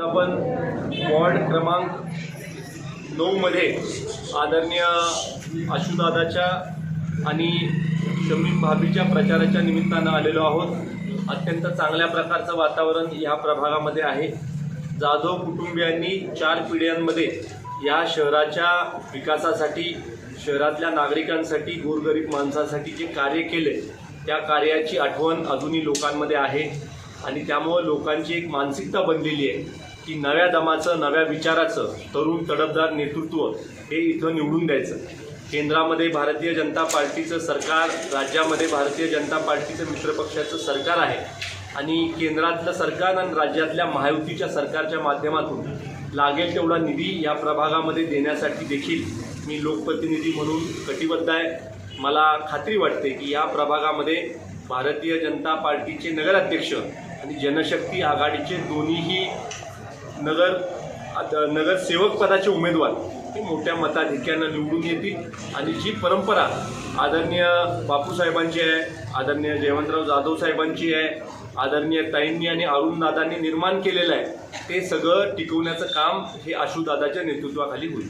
आपण वॉर्ड क्रमांक नऊमध्ये आदरणीय आशुदादाच्या आणि शमी भाभीच्या प्रचाराच्या निमित्तानं आलेलो आहोत. अत्यंत चांगल्या प्रकारचं वातावरण या प्रभागामध्ये आहे. जाधव कुटुंबियांनी चार पिढ्यांमध्ये या शहराच्या विकासासाठी शहरातल्या नागरिकांसाठी गोरगरीब माणसासाठी जे कार्य केले त्या कार्याची आठवण अजूनही लोकांमध्ये आहे. आणि त्यामुळं लोकांची एक मानसिकता बनलेली आहे. की नव्या दमाचं नव्या विचाराचं तरुण तडफदार नेतृत्व हे इथं निवडून द्यायचं. केंद्रामध्ये भारतीय जनता पार्टीचं सरकार राज्यामध्ये भारतीय जनता पार्टीचं मित्रपक्षाचं सरकार आहे. आणि केंद्रातलं सरकार आणि राज्यातल्या महायुतीच्या सरकारच्या माध्यमातून लागेल तेवढा निधी या प्रभागामध्ये देण्यासाठी देखील मी लोकप्रतिनिधी म्हणून कटिबद्ध आहे. मला खात्री वाटते की या प्रभागामध्ये भारतीय जनता पार्टीचे नगराध्यक्ष आणि जनशक्ती आघाडीचे दोन्हीही नगर नगरसेवक पदाचे उमेदवार हे मोठ्या मताधिक्यानं निवडून येतील. आणि जी परंपरा आदरणीय बापूसाहेबांची आहे आदरणीय जयवंतराव जाधव साहेबांची आहे आदरणीय ताईंनी आणि अरुणदादांनी निर्माण केलेलं आहे ते सगळं टिकवण्याचं काम हे आशुदादाच्या नेतृत्वाखाली होईल.